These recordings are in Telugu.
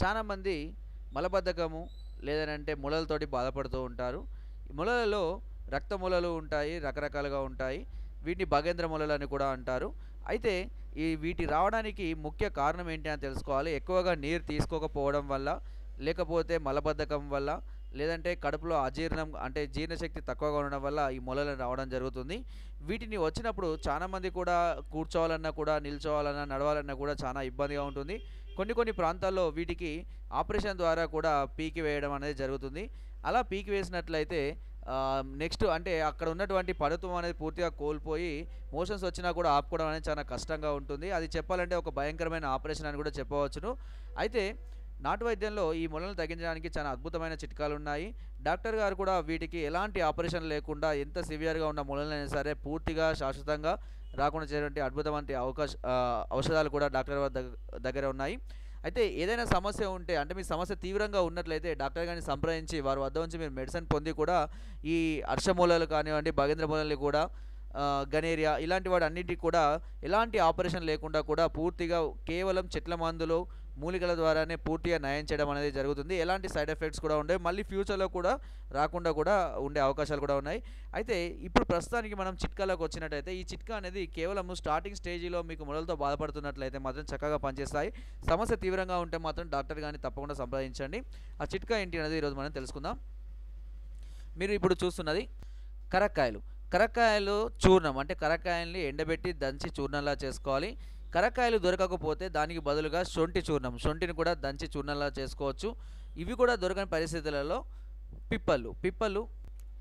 చాలామంది మలబద్ధకము లేదనంటే మొలలతోటి బాధపడుతూ ఉంటారు. ఈ రక్త ములలు ఉంటాయి రకరకాలుగా ఉంటాయి. వీటిని భగేంద్ర మొలలు అని కూడా అంటారు. అయితే ఈ వీటి రావడానికి ముఖ్య కారణం ఏంటి అని తెలుసుకోవాలి. ఎక్కువగా నీరు తీసుకోకపోవడం వల్ల లేకపోతే మలబద్ధకం వల్ల లేదంటే కడుపులో అజీర్ణం అంటే జీర్ణశక్తి తక్కువగా ఉండడం వల్ల ఈ మొలలు రావడం జరుగుతుంది. వీటిని వచ్చినప్పుడు చాలామంది కూడా కూర్చోవాలన్నా కూడా నిల్చోవాలన్నా నడవాలన్నా కూడా చాలా ఇబ్బందిగా ఉంటుంది. కొన్ని కొన్ని ప్రాంతాల్లో వీటికి ఆపరేషన్ ద్వారా కూడా పీకి వేయడం అనేది జరుగుతుంది. అలా పీకి వేసినట్లయితే నెక్స్ట్ అంటే అక్కడ ఉన్నటువంటి పడుత్వం అనేది పూర్తిగా కోల్పోయి మోషన్స్ వచ్చినా కూడా ఆపుకోవడం అనేది చాలా కష్టంగా ఉంటుంది. అది చెప్పాలంటే ఒక భయంకరమైన ఆపరేషన్ అని కూడా చెప్పవచ్చును. అయితే నాటు వైద్యంలో ఈ మొలను తగ్గించడానికి చాలా అద్భుతమైన చిట్కాలు ఉన్నాయి డాక్టర్ గారు కూడా వీటికి ఎలాంటి ఆపరేషన్ లేకుండా ఎంత సివియర్గా ఉన్న మొలలైనా సరే పూర్తిగా శాశ్వతంగా రాకుండా చేయడానికి అద్భుతమైన అవకాశ ఔషధాలు కూడా డాక్టర్ వారి దగ్గర ఉన్నాయి. అయితే ఏదైనా సమస్య ఉంటే అంటే మీ సమస్య తీవ్రంగా ఉన్నట్లయితే డాక్టర్ గారిని సంప్రదించి వారి వద్ద నుంచి మీరు మెడిసిన్ పొంది కూడా ఈ హర్షమూలలు కానివ్వండి భగేంద్ర మూలాలు కూడా గనేరియా ఇలాంటి వాటి అన్నిటికీ కూడా ఎలాంటి ఆపరేషన్ లేకుండా కూడా పూర్తిగా కేవలం చెట్ల మందులు మూలికల ద్వారానే పూర్తిగా నయం చేయడం అనేది జరుగుతుంది. ఎలాంటి సైడ్ ఎఫెక్ట్స్ కూడా ఉండే మళ్ళీ ఫ్యూచర్లో కూడా రాకుండా కూడా ఉండే అవకాశాలు కూడా ఉన్నాయి. అయితే ఇప్పుడు ప్రస్తుతానికి మనం చిట్కాలోకి వచ్చినట్టయితే ఈ చిట్కా అనేది కేవలం స్టార్టింగ్ స్టేజీలో మీకు మొదలతో బాధపడుతున్నట్లయితే మాత్రం చక్కగా పనిచేస్తాయి. సమస్య తీవ్రంగా ఉంటే మాత్రం డాక్టర్ కానీ తప్పకుండా సంప్రదించండి. ఆ చిట్కా ఏంటి అనేది ఈరోజు మనం తెలుసుకుందాం. మీరు ఇప్పుడు చూస్తున్నది కరక్కాయలు. కరక్కాయలు చూర్ణం. అంటే కరక్కాయల్ని ఎండబెట్టి దంచి చూర్ణంలా చేసుకోవాలి. కరక్కాయలు దొరకకపోతే దానికి బదులుగా శొంఠి చూర్ణం శొంఠిని కూడా దంచి చూర్ణంలా చేసుకోవచ్చు. ఇవి కూడా దొరకని పరిస్థితులలో పిప్పలు పిప్పలు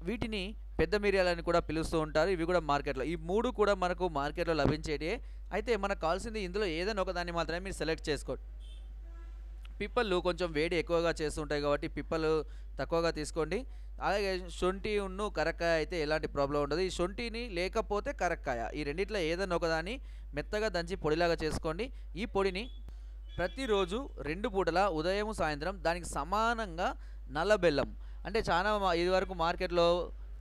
వీటిని పెద్ద మిరియాలని కూడా పిలుస్తూ ఉంటారు. ఇవి కూడా మార్కెట్లో ఈ మూడు కూడా మనకు మార్కెట్లో లభించేటివే అయితే మనకు కావాల్సింది ఇందులో ఏదైనా ఒకదాన్ని మాత్రమే మీరు సెలెక్ట్ చేసుకోండి. పిప్పళ్ళు కొంచెం వేడి ఎక్కువగా చేస్తుంటాయి కాబట్టి పిప్పలు తక్కువగా తీసుకోండి. అలాగే శొంఠి ఉన్ను కరక్కాయ అయితే ఎలాంటి ప్రాబ్లం ఉండదు. ఈ శొంఠిని లేకపోతే కరక్కాయ ఈ రెండిట్లో ఏదైనా ఒకదాన్ని మెత్తగా దంచి పొడిలాగా చేసుకోండి. ఈ పొడిని ప్రతిరోజు రెండు పూటల ఉదయం సాయంత్రం దానికి సమానంగా నల్ల బెల్లం. అంటే చాలా ఇదివరకు మార్కెట్లో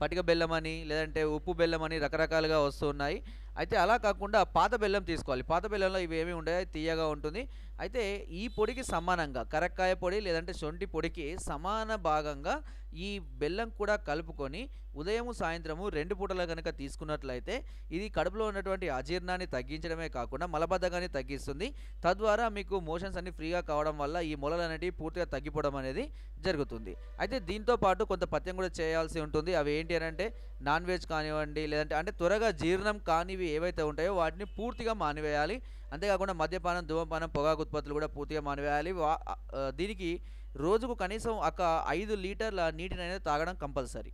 పటిక బెల్లం అని లేదంటే ఉప్పు బెల్లం అని రకరకాలుగా వస్తున్నాయి అయితే అలా కాకుండా పాత బెల్లం తీసుకోవాలి. పాత బెల్లంలో ఇవి ఏమి ఉండవు తీయగా ఉంటుంది. అయితే ఈ పొడికి సమానంగా కరక్కాయ పొడి లేదంటే శొంఠి పొడికి సమాన భాగంగా ఈ బెల్లం కూడా కలుపుకొని ఉదయం సాయంత్రము రెండు పూటలు కనుక తీసుకున్నట్లయితే ఇది కడుపులో ఉన్నటువంటి అజీర్ణాన్ని తగ్గించడమే కాకుండా మలబద్ధకాన్ని తగ్గిస్తుంది. తద్వారా మీకు మోషన్స్ అన్ని ఫ్రీగా కావడం వల్ల ఈ మొలలు అనేటివి పూర్తిగా తగ్గిపోవడం అనేది జరుగుతుంది. అయితే దీంతో పాటు కొంత పథ్యం కూడా చేయాల్సి ఉంటుంది. అవి ఏంటి అని అంటే నాన్ వెజ్ కానివ్వండి లేదంటే అంటే త్వరగా జీర్ణం కానివి ఏవైతే ఉంటాయో వాటిని పూర్తిగా మానివేయాలి. అంతేకాకుండా మద్యపానం ధూమపానం పొగాకు ఉత్పత్తులు కూడా పూర్తిగా మానివేయాలి. వా- దీనికి రోజుకు కనీసం ఒక ఐదు లీటర్ల నీటిని అనేది తాగడం కంపల్సరీ.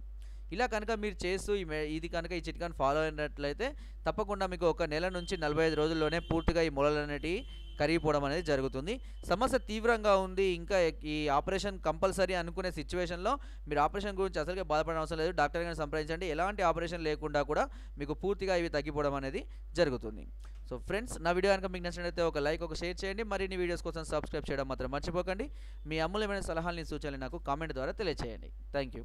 ఇలా కనుక మీరు చేస్తూ ఇది కనుక ఈ చిట్కాను ఫాలో అయినట్లయితే తప్పకుండా మీకు ఒక నెల నుంచి నలభై ఐదు రోజుల్లోనే పూర్తిగా ఈ మొలలు అనేటివి కరిగిపోవడం అనేది జరుగుతుంది. సమస్య తీవ్రంగా ఉంది. ఇంకా ఈ ఆపరేషన్ కంపల్సరీ అనుకునే సిచ్యువేషన్లో మీరు ఆపరేషన్ గురించి అసలుగా బాధపడడం అవసరం లేదు. డాక్టర్ గారిని సంప్రదించండి. ఎలాంటి ఆపరేషన్ లేకుండా కూడా మీకు పూర్తిగా ఇవి తగ్గిపోవడం అనేది జరుగుతుంది. సో ఫ్రెండ్స్ నా వీడియో కనుక మీకు నచ్చినట్లయితే ఒక లైక్ ఒక షేర్ చేయండి. మరిన్ని వీడియోస్ కోసం సబ్స్క్రైబ్ చేయడం మాత్రం మర్చిపోకండి. మీ అమూల్యమైన సలహాలని సూచనలు నాకు కామెంట్ ద్వారా తెలియచేయండి. Thank you